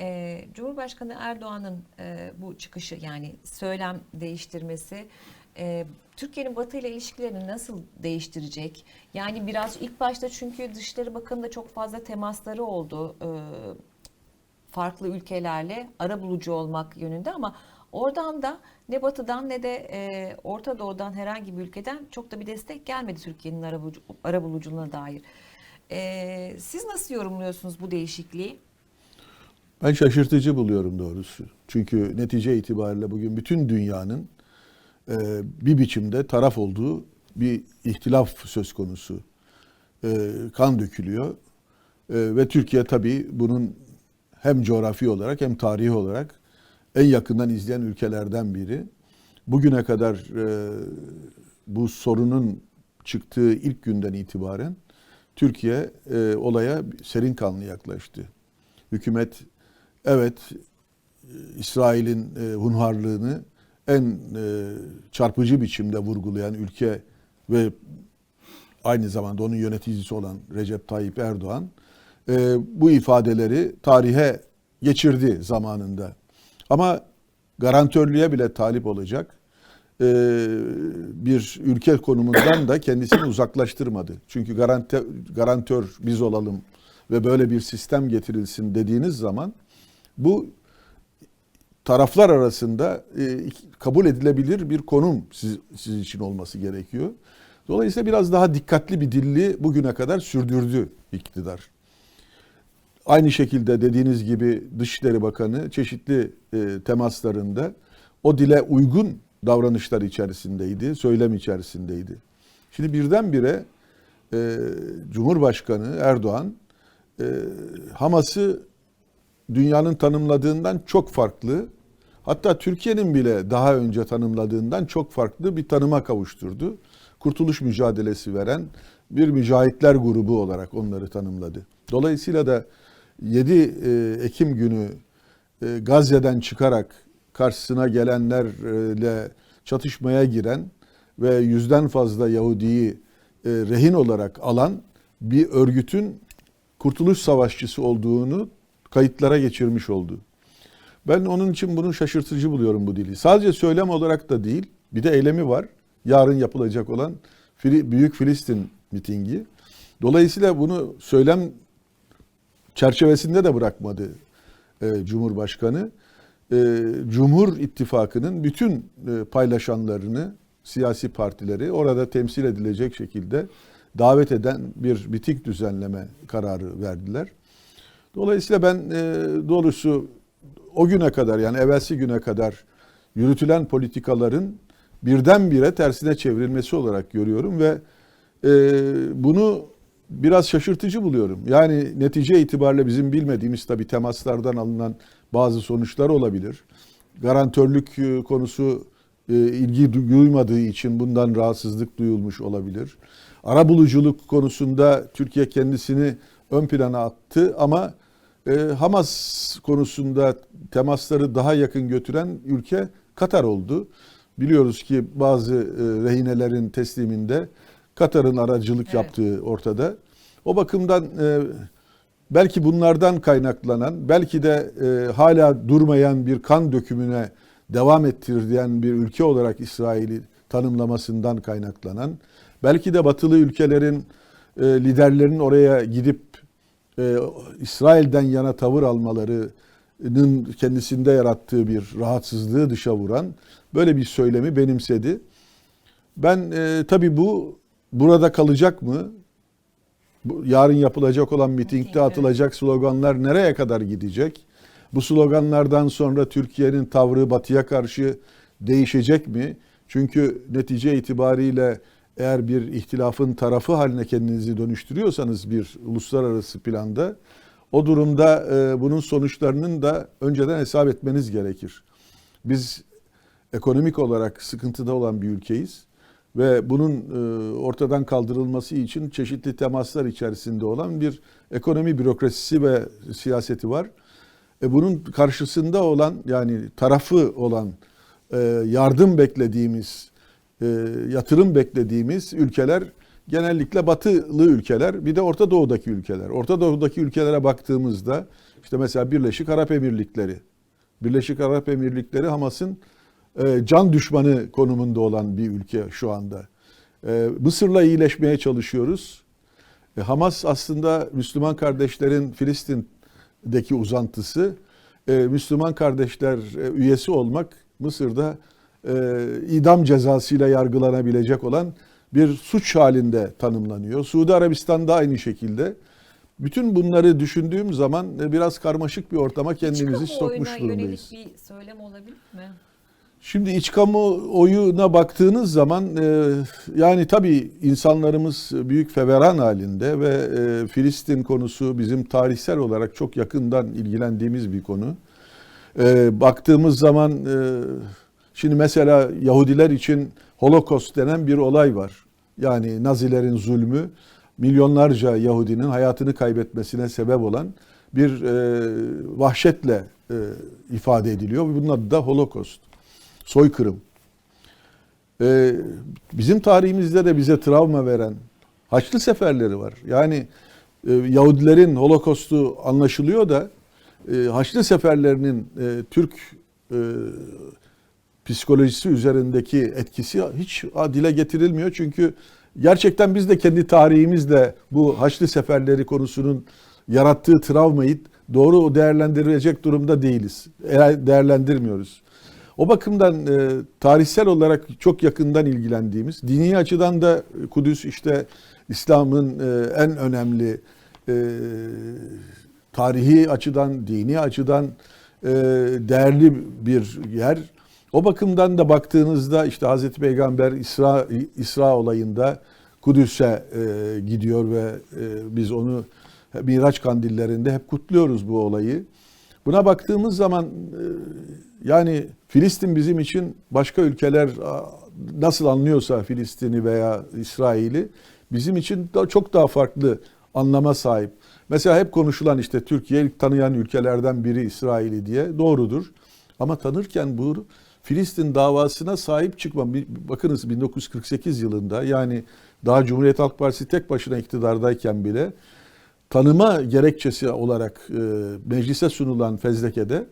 Ee, Cumhurbaşkanı Erdoğan'ın e, bu çıkışı yani söylem değiştirmesi e, Türkiye'nin Batı ile ilişkilerini nasıl değiştirecek? Yani biraz ilk başta çünkü Dışişleri Bakanı'nda çok fazla temasları oldu e, farklı ülkelerle ara bulucu olmak yönünde ama oradan da ne Batı'dan ne de e, Orta Doğu'dan herhangi bir ülkeden çok da bir destek gelmedi Türkiye'nin ara, bulucu, ara buluculuğuna dair. E, siz nasıl yorumluyorsunuz bu değişikliği? Ben şaşırtıcı buluyorum doğrusu. Çünkü netice itibariyle bugün bütün dünyanın e, bir biçimde taraf olduğu bir ihtilaf söz konusu. E, kan dökülüyor. E, ve Türkiye tabii bunun hem coğrafi olarak hem tarihi olarak en yakından izleyen ülkelerden biri. Bugüne kadar bu sorunun çıktığı ilk günden itibaren Türkiye olaya serin kanlı yaklaştı. Hükümet evet İsrail'in e, hunharlığını en e, çarpıcı biçimde vurgulayan ülke ve aynı zamanda onun yöneticisi olan Recep Tayyip Erdoğan e, bu ifadeleri tarihe geçirdi zamanında. Ama garantörlüğe bile talip olacak e, bir ülke konumundan da kendisini uzaklaştırmadı. Çünkü garante, garantör biz olalım ve böyle bir sistem getirilsin dediğiniz zaman bu taraflar arasında e, kabul edilebilir bir konum siz, siz için olması gerekiyor. Dolayısıyla biraz daha dikkatli bir dilli bugüne kadar sürdürdü iktidar. Aynı şekilde dediğiniz gibi Dışişleri Bakanı çeşitli e, temaslarında o dile uygun davranışlar içerisindeydi, söylem içerisindeydi. Şimdi birdenbire e, Cumhurbaşkanı Erdoğan e, Hamas'ı dünyanın tanımladığından çok farklı, hatta Türkiye'nin bile daha önce tanımladığından çok farklı bir tanıma kavuşturdu. Kurtuluş mücadelesi veren bir mücahitler grubu olarak onları tanımladı. Dolayısıyla da 7 e, Ekim günü e, Gazze'den çıkarak karşısına gelenlerle çatışmaya giren ve yüzden fazla Yahudi'yi e, rehin olarak alan bir örgütün kurtuluş savaşçısı olduğunu kayıtlara geçirmiş oldu. Ben onun için bunu şaşırtıcı buluyorum bu dili. Sadece söylem olarak da değil, bir de eylemi var. Yarın yapılacak olan Büyük Filistin mitingi. Dolayısıyla bunu söylem çerçevesinde de bırakmadı e, Cumhurbaşkanı. E, Cumhur İttifakı'nın bütün e, paylaşanlarını, siyasi partileri orada temsil edilecek şekilde davet eden bir miting düzenleme kararı verdiler. Dolayısıyla ben e, doğrusu o güne kadar yani evvelsi güne kadar yürütülen politikaların birdenbire tersine çevrilmesi olarak görüyorum ve e, bunu biraz şaşırtıcı buluyorum. Yani netice itibariyle bizim bilmediğimiz tabii temaslardan alınan bazı sonuçlar olabilir. Garantörlük e, konusu e, ilgi duymadığı için bundan rahatsızlık duyulmuş olabilir. Ara buluculuk konusunda Türkiye kendisini ön plana attı ama e, Hamas konusunda temasları daha yakın götüren ülke Katar oldu. Biliyoruz ki bazı rehinelerin tesliminde Katar'ın aracılık evet. yaptığı ortada. O bakımdan e, belki bunlardan kaynaklanan, belki de e, hala durmayan bir kan dökümüne devam ettirdiyen bir ülke olarak İsrail'i tanımlamasından kaynaklanan, belki de batılı ülkelerin e, liderlerinin oraya gidip e, İsrail'den yana tavır almalarının kendisinde yarattığı bir rahatsızlığı dışa vuran böyle bir söylemi benimsedi. Ben e, tabii bu burada kalacak mı? Bu, yarın yapılacak olan mitingde atılacak sloganlar nereye kadar gidecek? Bu sloganlardan sonra Türkiye'nin tavrı batıya karşı değişecek mi? Çünkü netice itibariyle eğer bir ihtilafın tarafı haline kendinizi dönüştürüyorsanız bir uluslararası planda o durumda e, bunun sonuçlarının da önceden hesap etmeniz gerekir. Biz ekonomik olarak sıkıntıda olan bir ülkeyiz ve bunun e, ortadan kaldırılması için çeşitli temaslar içerisinde olan bir ekonomi bürokrasisi ve siyaseti var. E bunun karşısında olan yani tarafı olan e, yardım beklediğimiz, e, yatırım beklediğimiz ülkeler genellikle batılı ülkeler bir de Orta Doğu'daki ülkeler. Orta Doğu'daki ülkelere baktığımızda İşte mesela Birleşik Arap Emirlikleri. Birleşik Arap Emirlikleri Hamas'ın e, can düşmanı konumunda olan bir ülke şu anda. E, Mısır'la iyileşmeye çalışıyoruz. Hamas aslında Müslüman kardeşlerin Filistin'deki uzantısı. Müslüman kardeşler üyesi olmak Mısır'da e, idam cezasıyla yargılanabilecek olan bir suç halinde tanımlanıyor. Suudi Arabistan'da aynı şekilde. Bütün bunları düşündüğüm zaman e, biraz karmaşık bir ortama kendimizi İç sokmuş durumdayız. yönelik bir söylem olabilir mi? Şimdi iç kamuoyuna baktığınız zaman e, yani tabii insanlarımız büyük feveran halinde ve e, Filistin konusu bizim tarihsel olarak çok yakından ilgilendiğimiz bir konu. E, baktığımız zaman e, şimdi mesela Yahudiler için Holocaust denen bir olay var. Yani Nazilerin zulmü milyonlarca Yahudinin hayatını kaybetmesine sebep olan bir e, vahşetle e, ifade ediliyor. Bunun adı da Holocaust soykırım. Ee, bizim tarihimizde de bize travma veren Haçlı seferleri var. Yani e, Yahudilerin Holocaust'u anlaşılıyor da e, Haçlı seferlerinin e, Türk e, psikolojisi üzerindeki etkisi hiç dile getirilmiyor. Çünkü gerçekten biz de kendi tarihimizle bu Haçlı seferleri konusunun yarattığı travmayı doğru değerlendirecek durumda değiliz. Eğer Değerlendirmiyoruz. O bakımdan e, tarihsel olarak çok yakından ilgilendiğimiz, dini açıdan da Kudüs işte İslam'ın e, en önemli e, tarihi açıdan, dini açıdan e, değerli bir yer. O bakımdan da baktığınızda işte Hazreti Peygamber İsra İsra olayında Kudüs'e e, gidiyor ve e, biz onu Miraç kandillerinde hep kutluyoruz bu olayı. Buna baktığımız zaman e, yani Filistin bizim için başka ülkeler nasıl anlıyorsa Filistin'i veya İsrail'i bizim için da çok daha farklı anlama sahip. Mesela hep konuşulan işte Türkiye ilk tanıyan ülkelerden biri İsrail'i diye doğrudur. Ama tanırken bu Filistin davasına sahip çıkma. Bakınız 1948 yılında yani daha Cumhuriyet Halk Partisi tek başına iktidardayken bile tanıma gerekçesi olarak e, meclise sunulan fezlekede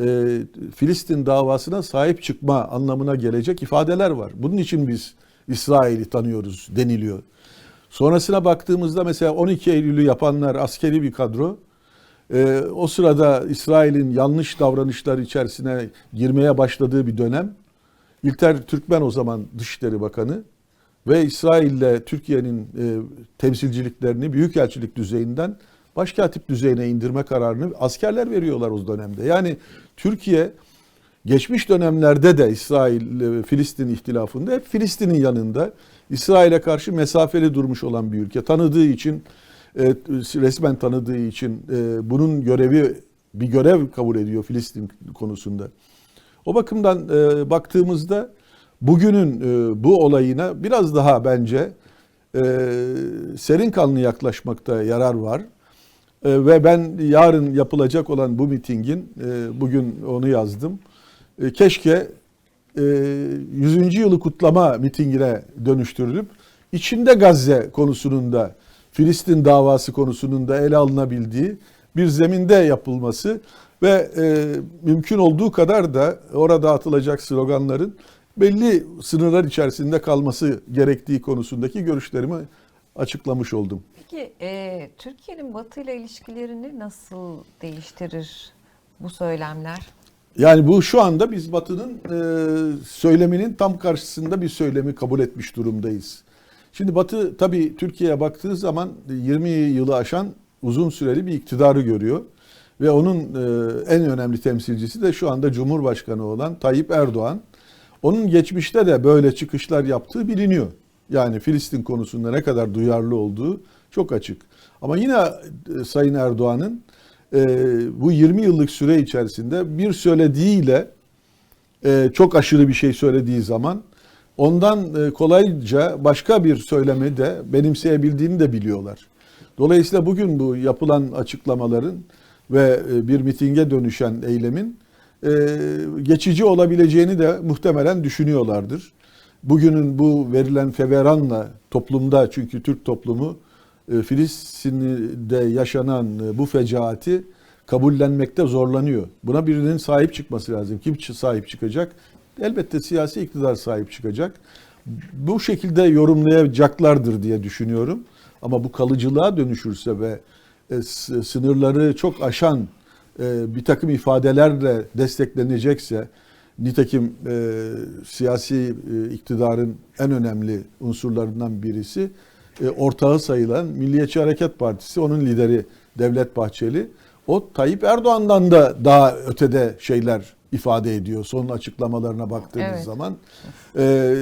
e, Filistin davasına sahip çıkma anlamına gelecek ifadeler var. Bunun için biz İsrail'i tanıyoruz deniliyor. Sonrasına baktığımızda mesela 12 Eylül'ü yapanlar askeri bir kadro. E, o sırada İsrail'in yanlış davranışlar içerisine girmeye başladığı bir dönem. İlter Türkmen o zaman Dışişleri Bakanı ve İsrail'le Türkiye'nin e, temsilciliklerini büyükelçilik düzeyinden başkatip düzeyine indirme kararını askerler veriyorlar o dönemde. Yani Türkiye geçmiş dönemlerde de İsrail e, Filistin ihtilafında hep Filistin'in yanında İsrail'e karşı mesafeli durmuş olan bir ülke. Tanıdığı için resmen tanıdığı için e, bunun görevi bir görev kabul ediyor Filistin konusunda. O bakımdan e, baktığımızda bugünün e, bu olayına biraz daha bence e, serin kanlı yaklaşmakta yarar var. E, ve ben yarın yapılacak olan bu mitingin, e, bugün onu yazdım, e, keşke e, 100. yılı kutlama mitingine dönüştürülüp içinde Gazze konusunun da Filistin davası konusunun da ele alınabildiği bir zeminde yapılması ve e, mümkün olduğu kadar da orada atılacak sloganların belli sınırlar içerisinde kalması gerektiği konusundaki görüşlerimi açıklamış oldum. Peki e, Türkiye'nin Batı ile ilişkilerini nasıl değiştirir bu söylemler? Yani bu şu anda biz Batı'nın e, söyleminin tam karşısında bir söylemi kabul etmiş durumdayız. Şimdi Batı tabii Türkiye'ye baktığı zaman 20 yılı aşan uzun süreli bir iktidarı görüyor. Ve onun e, en önemli temsilcisi de şu anda Cumhurbaşkanı olan Tayyip Erdoğan. Onun geçmişte de böyle çıkışlar yaptığı biliniyor. Yani Filistin konusunda ne kadar duyarlı olduğu çok açık. Ama yine e, Sayın Erdoğan'ın e, bu 20 yıllık süre içerisinde bir söylediğiyle çok aşırı bir şey söylediği zaman ondan e, kolayca başka bir söylemi de benimseyebildiğini de biliyorlar. Dolayısıyla bugün bu yapılan açıklamaların ve e, bir mitinge dönüşen eylemin e, geçici olabileceğini de muhtemelen düşünüyorlardır. Bugünün bu verilen feveranla toplumda çünkü Türk toplumu Filistin'de yaşanan bu fecaati kabullenmekte zorlanıyor. Buna birinin sahip çıkması lazım. Kim sahip çıkacak? Elbette siyasi iktidar sahip çıkacak. Bu şekilde yorumlayacaklardır diye düşünüyorum. Ama bu kalıcılığa dönüşürse ve e, sınırları çok aşan e, bir takım ifadelerle desteklenecekse, nitekim e, siyasi iktidarın en önemli unsurlarından birisi ortağı sayılan Milliyetçi Hareket Partisi, onun lideri Devlet Bahçeli, o Tayyip Erdoğan'dan da daha ötede şeyler ifade ediyor son açıklamalarına baktığınız Evet. zaman. Ee,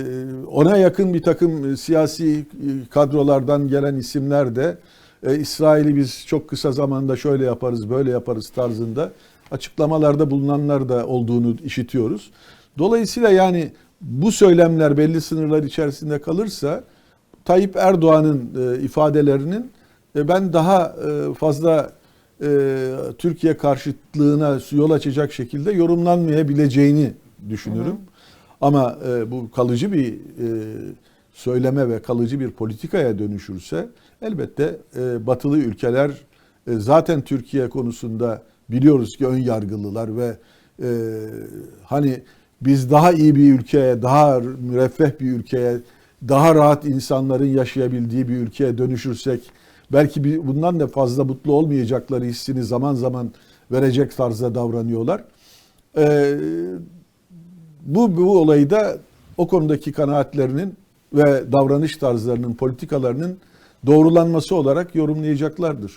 ona yakın bir takım siyasi kadrolardan gelen isimler de e, İsrail'i biz çok kısa zamanda şöyle yaparız, böyle yaparız tarzında açıklamalarda bulunanlar da olduğunu işitiyoruz. Dolayısıyla yani bu söylemler belli sınırlar içerisinde kalırsa Tayyip Erdoğan'ın e, ifadelerinin e, ben daha e, fazla e, Türkiye karşıtlığına yol açacak şekilde yorumlanmayabileceğini düşünürüm. Ama e, bu kalıcı bir e, söyleme ve kalıcı bir politikaya dönüşürse elbette e, batılı ülkeler e, zaten Türkiye konusunda biliyoruz ki ön yargılılar ve e, hani biz daha iyi bir ülkeye, daha müreffeh bir ülkeye, daha rahat insanların yaşayabildiği bir ülkeye dönüşürsek belki bir, bundan da fazla mutlu olmayacakları hissini zaman zaman verecek tarzda davranıyorlar. Ee, bu, bu olayı da o konudaki kanaatlerinin ve davranış tarzlarının, politikalarının doğrulanması olarak yorumlayacaklardır.